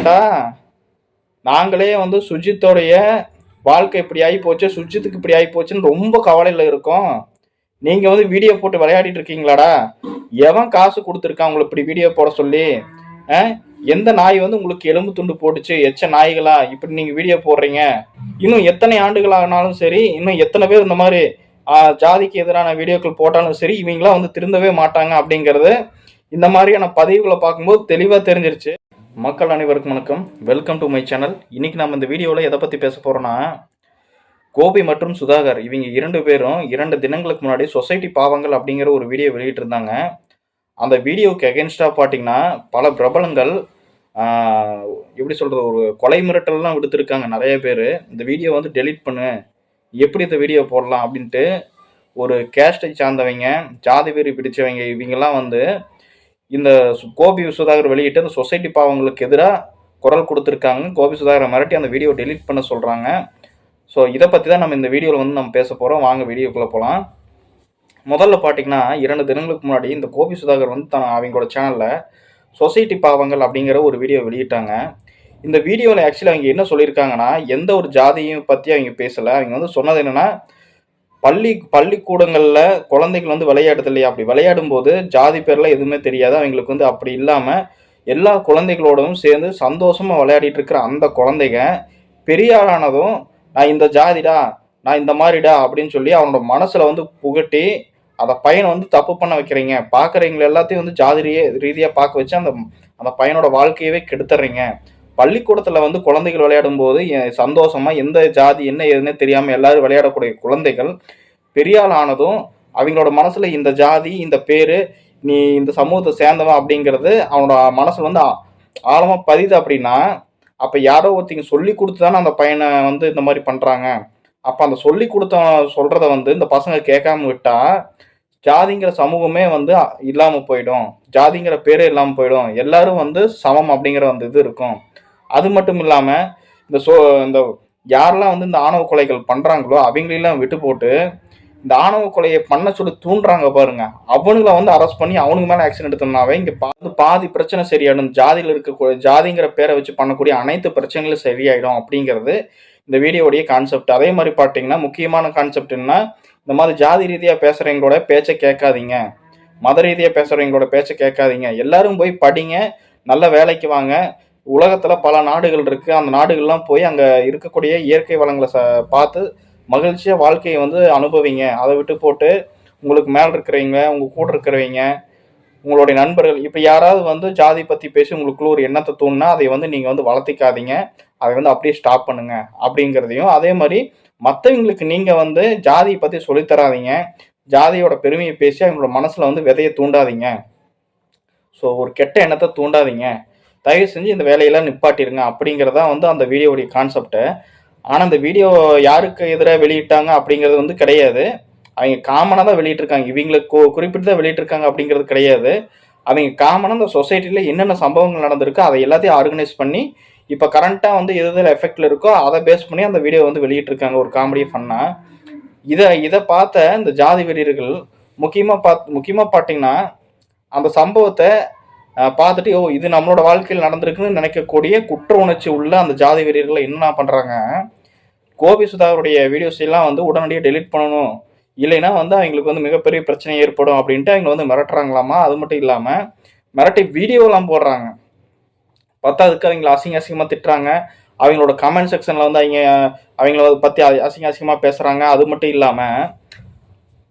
ஏண்டா நாங்களே வந்து சுஜித்தோடைய வாழ்க்கை இப்படி ஆகி போச்சு சுஜித்துக்கு இப்படி ஆகி போச்சுன்னு ரொம்ப கவலையில் இருக்கோம். நீங்கள் வந்து வீடியோ போட்டு விளையாடிட்டு இருக்கீங்களாடா? எவன் காசு கொடுத்துருக்கான் உங்களை இப்படி வீடியோ போட சொல்லி? எந்த நாய் வந்து உங்களுக்கு எலும்பு துண்டு போட்டுச்சு? எச்ச நாய்களா? இப்படி நீங்கள் வீடியோ போடுறீங்க. இன்னும் எத்தனை ஆண்டுகள் ஆனாலும் சரி இன்னும் எத்தனை பேர் இந்த மாதிரி ஜாதிக்கு எதிரான வீடியோக்கள் போட்டாலும் சரி இவங்களாம் வந்து திருந்தவே மாட்டாங்க அப்படிங்கிறது இந்த மாதிரியான பதிவுகளை பார்க்கும்போது தெளிவாக தெரிஞ்சிருச்சு. மக்கள் அனைவருக்கும் வணக்கம். வெல்கம் டு மை சேனல் இன்னைக்கு நம்ம இந்த வீடியோவில் எதை பற்றி பேச போகிறோன்னா கோபி மற்றும் சுதாகர் இவங்க இரண்டு பேரும் இரண்டு தினங்களுக்கு முன்னாடி சொசைட்டி பாவங்கள் அப்படிங்கிற ஒரு வீடியோ வெளியிட்டிருந்தாங்க. அந்த வீடியோவுக்கு எகென்ஸ்டாக பார்த்தீங்கன்னா பல பிரபலங்கள் எப்படி சொல்கிறது ஒரு கொலை மிரட்டல்லாம் விடுத்திருக்காங்க நிறைய பேர். இந்த வீடியோ வந்து டெலீட் பண்ணு. எப்படி இந்த வீடியோ போடலாம் அப்படின்ட்டு ஒரு கேஸ்டை சார்ந்தவங்க ஜாதி வெறி பிடிச்சவங்க இவங்கெல்லாம் வந்து இந்த சு- கோபி சுதாகர் வெளியிட்டு இந்த சொசைட்டி பாவங்களுக்கு எதிராக குரல் கொடுத்துருக்காங்க. கோபி சுதாகரை மிரட்டி அந்த வீடியோ டெலீட் பண்ண சொல்கிறாங்க ஸோ இதை பற்றி தான் நம்ம இந்த வீடியோவில் வந்து நம்ம பேச போகிறோம் வாங்க வீடியோக்குள்ளே போகலாம் முதல்ல பார்த்தீங்கன்னா இரண்டு தினங்களுக்கு முன்னாடி இந்த கோபி சுதாகர் வந்து தன் அவங்களோட சேனலில் சொசைட்டி பாவங்கள் அப்படிங்கிற ஒரு வீடியோ வெளியிட்டாங்க. இந்த வீடியோவில் ஆக்சுவலி அவங்க என்ன சொல்லியிருக்காங்கன்னா எந்த ஒரு ஜாதியும் பற்றி அவங்க பேசலை. அவங்க வந்து சொன்னது என்னென்னா பள்ளி பள்ளிக்கூடங்களில் குழந்தைகள் வந்து விளையாடுது இல்லையா? அப்படி விளையாடும் போது ஜாதி பேர்லாம் எதுவுமே தெரியாது. அவங்களுக்கு வந்து அப்படி இல்லாமல் எல்லா குழந்தைகளோடவும் சேர்ந்து சந்தோஷமாக விளையாடிட்டு இருக்கிற அந்த குழந்தைங்க பெரிய ஆளானதும் நான் இந்த ஜாதிடா நான் இந்த மாதிரிடா அப்படின்னு சொல்லி அவனோட மனசில் வந்து புகட்டி அந்த பையனை வந்து தப்பு பண்ண வைக்கிறீங்க. பார்க்குறவங்க எல்லாத்தையும் வந்து ஜாதி ரீதியாக பார்க்க வச்சு அந்த அந்த பையனோட வாழ்க்கையவே கெடுத்துறீங்க. பள்ளிக்கூடத்தில் வந்து குழந்தைகள் விளையாடும் போது சந்தோஷமா எந்த ஜாதி என்ன ஏதுன்னு தெரியாமல் எல்லாரும் விளையாடக்கூடிய குழந்தைகள் பெரிய ஆள் ஆனதும் அவங்களோட மனசுல இந்த ஜாதி இந்த பேரு நீ இந்த சமூகத்தை சேர்ந்தவன் அப்படிங்கிறது அவனோட மனசுல வந்து ஆ- ஆழமா பதிது அப்படின்னா அப்ப யாரோ ஒருத்தங்க சொல்லி கொடுத்து தானே அந்த பையனை வந்து இந்த மாதிரி பண்றாங்க. அப்ப அந்த சொல்லி கொடுத்த சொல்றத வந்து இந்த பசங்க கேட்காம விட்டா ஜாதிங்கிற சமூகமே வந்து இல்லாமல் இல்லாம போயிடும். ஜாதிங்கிற பேரே இல்லாம போயிடும். எல்லாரும் வந்து சமம் அப்படிங்கிற அந்த இது இருக்கும். அது மட்டும் இல்லாமல் இந்த சோ இந்த யாரெல்லாம் வந்து இந்த ஆணவ கொலைகள் பண்ணுறாங்களோ அவங்களெல்லாம் விட்டு போட்டு இந்த ஆணவ கொலையை பண்ண சொல்லி தூண்டுறாங்க பாருங்க. அவனுங்களை வந்து அரெஸ்ட் பண்ணி அவனுக்கு மேலே ஆக்ஷன் எடுத்தோம்னாவே இங்கே பாதி பாதி பிரச்சனை சரியாயிடும். ஜாதியில் இருக்க ஜாதிங்கிற பேரை வச்சு பண்ணக்கூடிய அனைத்து பிரச்சனைகளும் சரியாயிடும் அப்படிங்கிறது இந்த வீடியோடைய கான்செப்ட் அதே மாதிரி பார்த்தீங்கன்னா முக்கியமான கான்செப்ட் என்ன இந்த மாதிரி ஜாதி ரீதியாக பேசுகிறவங்களோட பேச்சை கேட்காதீங்க. மத ரீதியாக பேசுகிறவங்களோட பேச்சை கேட்காதீங்க. எல்லாரும் போய் படிங்க நல்ல வேலைக்கு வாங்க. உலகத்தில் பல நாடுகள் இருக்குது அந்த நாடுகள்லாம் போய் அங்கே இருக்கக்கூடிய இயற்கை வளங்களை ச பார்த்து மகிழ்ச்சியாக வாழ்க்கையை வந்து அனுபவிங்க. அதை விட்டு போட்டு உங்களுக்கு மேலே இருக்கிறவங்க உங்கள் கூட இருக்கிறவங்க உங்களுடைய நண்பர்கள் இப்போ யாராவது வந்து ஜாதி பற்றி பேசி உங்களுக்குள்ள ஒரு எண்ணத்தை தூண்டினா அதை வந்து நீங்கள் வந்து வளர்த்திக்காதீங்க. அதை வந்து அப்படியே ஸ்டாப் பண்ணுங்க. அப்படிங்கிறதையும் அதே மாதிரி மற்றவங்களுக்கு நீங்கள் வந்து ஜாதியை பற்றி சொல்லித் தராதீங்க. ஜாதியோட பெருமையை பேசி அவங்களோட மனசில் வந்து விதையை தூண்டாதீங்க. ஸோ ஒரு கெட்ட எண்ணத்தை தூண்டாதீங்க. தயவு செஞ்சு இந்த வேலையெல்லாம் நிப்பாட்டிருங்க அப்படிங்கிறதா வந்து அந்த வீடியோவுடைய கான்செப்ட்டு ஆனால் அந்த வீடியோ யாருக்கு எதிராக வெளியிட்டாங்க அப்படிங்கிறது வந்து கிடையாது. அவங்க காமனாக தான் வெளியிட்டிருக்காங்க. இவங்களுக்கு கு- குறிப்பிட்டு தான் வெளியிட்டிருக்காங்க அப்படிங்கிறது கிடையாது. அவங்க காமனாக அந்த சொசைட்டியில் என்னென்ன சம்பவங்கள் நடந்திருக்கோ அதை எல்லாத்தையும் ஆர்கனைஸ் பண்ணி இப்போ கரண்ட்டாக வந்து எது எதில் எஃபெக்டில் இருக்கோ அதை பேஸ் பண்ணி அந்த வீடியோ வந்து வெளியிட்டிருக்காங்க ஒரு காமெடி ஃபன்னாக இதை இதை பார்த்த இந்த ஜாதி வெறியர்கள் முக்கியமாக பார்த்து முக்கியமாக பார்த்தீங்கன்னா அந்த சம்பவத்தை பார்த்துட்டு ஓ இது நம்மளோட வாழ்க்கையில் நடந்திருக்குன்னு நினைக்கக்கூடிய குற்ற உணர்ச்சி உள்ள அந்த ஜாதி வீரர்கள் என்ன பண்ணுறாங்க கோபி சுதாவுடைய வீடியோஸ் எல்லாம் வந்து உடனடியாக டெலீட் பண்ணணும். இல்லைன்னா வந்து அவங்களுக்கு வந்து மிகப்பெரிய பிரச்சனை ஏற்படும் அப்படின்ட்டு அவங்க வந்து மிரட்டுறாங்களாமா? அது மட்டும் இல்லாமல் மிரட்டி வீடியோலாம் போடுறாங்க. பத்தாவதுக்கு அவங்கள அசிங்க அசிங்கமாக திட்டுறாங்க. அவங்களோட கமெண்ட் செக்ஷனில் வந்து அவங்க அவங்கள பற்றி அசிங்க அசிங்கமாக பேசுகிறாங்க அது மட்டும் இல்லாமல்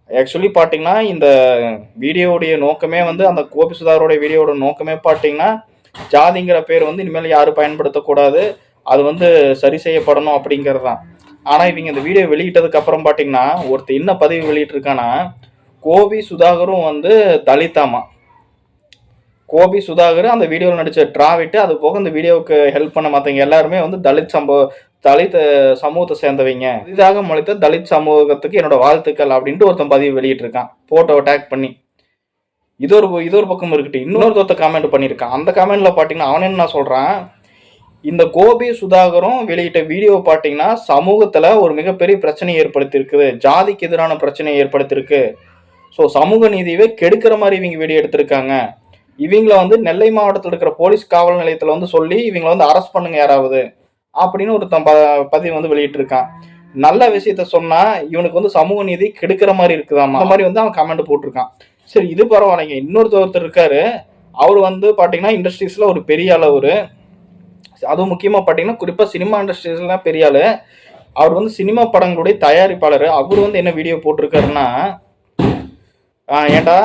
ஆக்சுவலி பார்த்தீங்கன்னா இந்த வீடியோவுடைய நோக்கமே வந்து அந்த கோபி சுதாகரோட வீடியோட நோக்கமே பார்த்தீங்கன்னா ஜாதிங்கிற பேர் வந்து இனிமேல் யாரும் பயன்படுத்தக்கூடாது. அது வந்து சரி செய்யப்படணும் அப்படிங்கிறது தான் ஆனால் இவங்க இந்த வீடியோ வெளியிட்டதுக்கு அப்புறம் பார்த்தீங்கன்னா ஒருத்தர் என்ன பதிவு வெளியிட்டிருக்கான்னா கோபி சுதாகரும் வந்து தலித்தாமா கோபி சுதாகர் அந்த வீடியோவில் நடித்த டிராவிட்டு அது போக இந்த வீடியோவுக்கு ஹெல்ப் பண்ண மற்றவங்க எல்லாருமே வந்து தலித் சம்பவ தலித் சமூகத்தை சேர்ந்தவங்க. புதிதாக முளைத்த தலித் சமூகத்துக்கு என்னோட வாழ்த்துக்கள் அப்படின்ட்டு ஒருத்தன் பதிவு வெளியிட்டிருக்கான். போட்டோவை டேக் பண்ணி. இது ஒரு இது ஒரு பக்கம் இருக்கட்டும். இன்னொருத்த கமெண்ட் பண்ணியிருக்கான். அந்த கமெண்ட்ல பார்த்தீங்கன்னா அவன் என்ன சொல்கிறான் இந்த கோபி சுதாகரும் வெளியிட்ட வீடியோ பார்த்தீங்கன்னா சமூகத்தில் ஒரு மிகப்பெரிய பிரச்சனையை ஏற்படுத்தியிருக்குது ஜாதிக்கு எதிரான பிரச்சனையை ஏற்படுத்தியிருக்கு. ஸோ சமூக நீதியவே கெடுக்கிற மாதிரி இவங்க வீடியோ எடுத்திருக்காங்க. இவங்கள வந்து நெல்லை மாவட்டத்தில் இருக்கிற போலீஸ் காவல் நிலையத்தில் வந்து சொல்லி இவங்களை வந்து அரெஸ்ட் பண்ணுங்க யாராவது. அப்படின்னு ஒரு பதிவு வந்து வெளியிட்டு இருக்கான் நல்ல விஷயத்த சொன்னா இவனுக்கு வந்து சமூக நீதி கெடுக்கிற மாதிரி இருக்குதாமா? அந்த மாதிரி வந்து அவன் கமெண்ட் போட்டிருக்கான். சரி இது பரவாயில்லைங்க. இன்னொருத்தர் ஒருத்தர் இருக்காரு. அவர் வந்து பாத்தீங்கன்னா இண்டஸ்ட்ரீஸ்ல ஒரு பெரிய அளவு அதுவும் முக்கியமா பாத்தீங்கன்னா குறிப்பா சினிமா இண்டஸ்ட்ரீஸ்ல பெரிய ஆளு. அவர் வந்து சினிமா படங்களுடைய தயாரிப்பாளர். அவர் வந்து என்ன வீடியோ போட்டிருக்காருன்னா ஏண்டா? ஏன்டா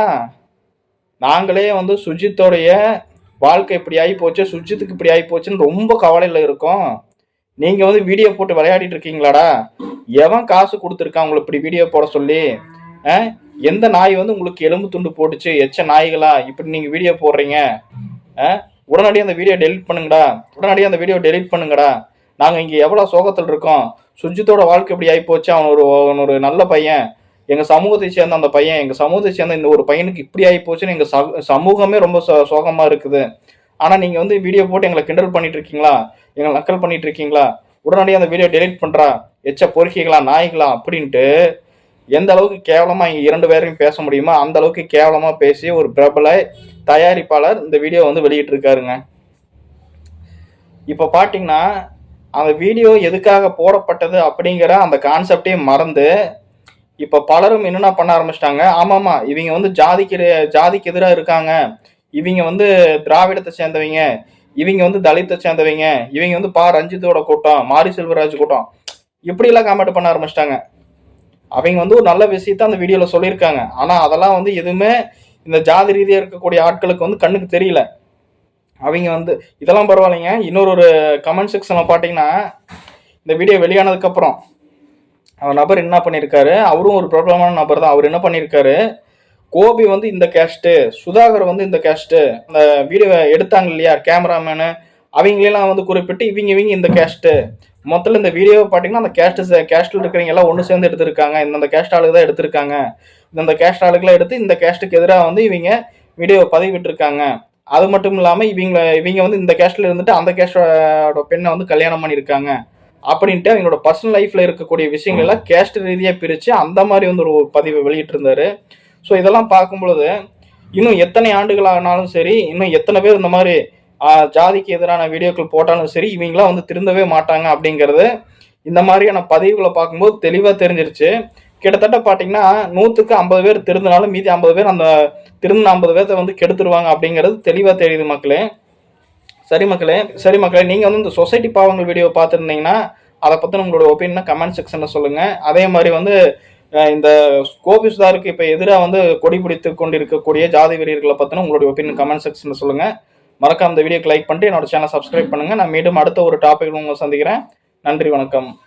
நாங்களே வந்து சுஜித்தோடைய வாழ்க்கை இப்படி ஆகி போச்சு சுஜித்துக்கு இப்படி ஆகி போச்சுன்னு ரொம்ப கவலையில் இருக்கோம். நீங்க வந்து வீடியோ போட்டு விளையாடிட்டு இருக்கீங்களாடா? எவன் காசு கொடுத்துருக்கான் உங்களை இப்படி வீடியோ போட சொல்லி எந்த நாய் வந்து உங்களுக்கு எலும்பு துண்டு போட்டுச்சு? எச்ச நாய்களா? இப்படி நீங்க வீடியோ போடுறீங்க. அஹ், உடனடியாக அந்த வீடியோ டெலிட் பண்ணுங்கடா. உடனடியாக அந்த வீடியோ டெலிட் பண்ணுங்கடா. நாங்க இங்க எவ்வளவு சோகத்தில் இருக்கோம். சுஜித்தோட வாழ்க்கை இப்படி ஆகி போச்சு அவன் ஒரு அவன் ஒரு நல்ல பையன். எங்க சமூகத்தை சேர்ந்த அந்த பையன் எங்க சமூகத்தை சேர்ந்த இந்த ஒரு பையனுக்கு இப்படி ஆகி போச்சுன்னு எங்க சமூகமே ரொம்ப சோ- சோகமா இருக்குது. ஆனால் நீங்கள் வந்து வீடியோ போட்டு எங்களை கிண்டல் பண்ணிட்டு இருக்கீங்களா எங்களை நக்கல் பண்ணிட்டு இருக்கீங்களா உடனடியாக அந்த வீடியோ டெலிட் பண்ணுறா எச்ச பொறுக்கிகளா நாய்களா? அப்படின்ட்டு எந்த அளவுக்கு கேவலமாக இங்கே இரண்டு பேரையும் பேச முடியுமோ அந்த அளவுக்கு கேவலமாக பேசி ஒரு பிரபல தயாரிப்பாளர் இந்த வீடியோ வந்து வெளியிட்டிருக்காருங்க. இப்போ பார்த்தீங்கன்னா அந்த வீடியோ எதுக்காக போடப்பட்டது அப்படிங்கிற அந்த கான்செப்டையும் மறந்து இப்போ பலரும் என்னென்ன பண்ண ஆரம்பிச்சிட்டாங்க? ஆமாம் இவங்க வந்து ஜாதிக்கு ஜாதிக்கு எதிராக இருக்காங்க. இவங்க வந்து திராவிடத்தை சேர்ந்தவங்க. இவங்க வந்து தலித்தை சேர்ந்தவங்க. இவங்க வந்து பா. ரஞ்சித்தோட கூட்டம் மாரி செல்வராஜ் கூட்டம். இப்படிலாம் காமெண்ட் பண்ண ஆரம்பிச்சிட்டாங்க. அவங்க வந்து ஒரு நல்ல விஷயத்த அந்த வீடியோவில் சொல்லியிருக்காங்க. ஆனால் அதெல்லாம் வந்து எதுவுமே இந்த ஜாதி ரீதியாக இருக்கக்கூடிய ஆட்களுக்கு வந்து கண்ணுக்கு தெரியல. அவங்க வந்து இதெல்லாம் பரவாயில்லைங்க. இன்னொரு ஒரு கமெண்ட் செக்ஷனில் பார்த்தீங்கன்னா இந்த வீடியோ வெளியானதுக்கப்புறம் அந்த நபர் என்ன பண்ணியிருக்காரு? அவரும் ஒரு பிரபலமான நபர் தான் அவர் என்ன பண்ணியிருக்காரு? கோபி வந்து இந்த கேஸ்ட்டு சுதாகர் வந்து இந்த கேஸ்ட்டு அந்த வீடியோ எடுத்தாங்க இல்லையா கேமராமேனு அவங்களெல்லாம் வந்து குறிப்பிட்டு இவங்க இவங்க இந்த கேஸ்ட்டு மொத்தத்தில் இந்த வீடியோவை பார்த்தீங்கன்னா அந்த கேஸ்ட்டு கேஸ்ட்டில் இருக்கிறவங்க எல்லாம் ஒன்று சேர்ந்து எடுத்திருக்காங்க. இந்தந்த கேஸ்ட் ஆளுக்கு தான் எடுத்திருக்காங்க. இந்தந்த கேஸ்ட் ஆளுக்கெல்லாம் எடுத்து இந்த கேஸ்ட்டுக்கு எதிராக வந்து இவங்க வீடியோவை பதிவிட்டிருக்காங்க. அது மட்டும் இல்லாமல் இவங்க இவங்க வந்து இந்த கேஸ்ட்டில் இருந்துட்டு அந்த கேஸ்டோட பெண்ணை வந்து கல்யாணம் பண்ணியிருக்காங்க. அப்படின்ட்டு அவங்களோட பர்சனல் லைஃப்பில் இருக்கக்கூடிய விஷயங்கள்லாம் கேஸ்ட் ரீதியாக பிரித்து அந்த மாதிரி வந்து ஒரு பதிவை வெளியிட்டிருந்தாரு. ஸோ இதெல்லாம் பார்க்கும் பொழுது இன்னும் எத்தனை ஆண்டுகள் ஆனாலும் சரி இன்னும் எத்தனை பேர் இந்த மாதிரி ஜாதிக்கு எதிரான வீடியோக்கள் போட்டாலும் சரி இவங்களாம் வந்து திருந்தவே மாட்டாங்க அப்படிங்கிறது இந்த மாதிரியான பதிவுகளை பார்க்கும்போது தெளிவாக தெரிஞ்சிருச்சு. கிட்டத்தட்ட பார்த்தீங்கன்னா நூற்றுக்கு ஐம்பது பேர் திருந்தினாலும் மீதி ஐம்பது பேர் அந்த திருந்தின ஐம்பது பேர்த்த வந்து கெடுத்துருவாங்க அப்படிங்கிறது தெளிவாக தெரியுது மக்களே. சரி மக்களே சரி மக்களே நீங்கள் வந்து இந்த சொசைட்டி பாவங்கள் வீடியோ பார்த்துருந்தீங்கன்னா அதை பற்றின உங்களோட ஒப்பீனியனை கமெண்ட் செக்ஷனில் சொல்லுங்கள் அதே மாதிரி வந்து இந்த கோபி சுதாருக்கு இப்போ எதிராக வந்து கொடி பிடித்து கொண்டிருக்கக்கூடிய ஜாதி வெறியர்களை பற்றின உங்களுடைய ஒப்பீனியன் கமெண்ட் செக்ஷனில் சொல்லுங்கள் மறக்காம இந்த வீடியோக்கு லைக் பண்ணிட்டு என்னோட சேனல் சப்ஸ்கிரைப் பண்ணுங்கள் நான் மீண்டும் அடுத்த ஒரு டாபிக் உங்களை சந்திக்கிறேன். நன்றி வணக்கம்.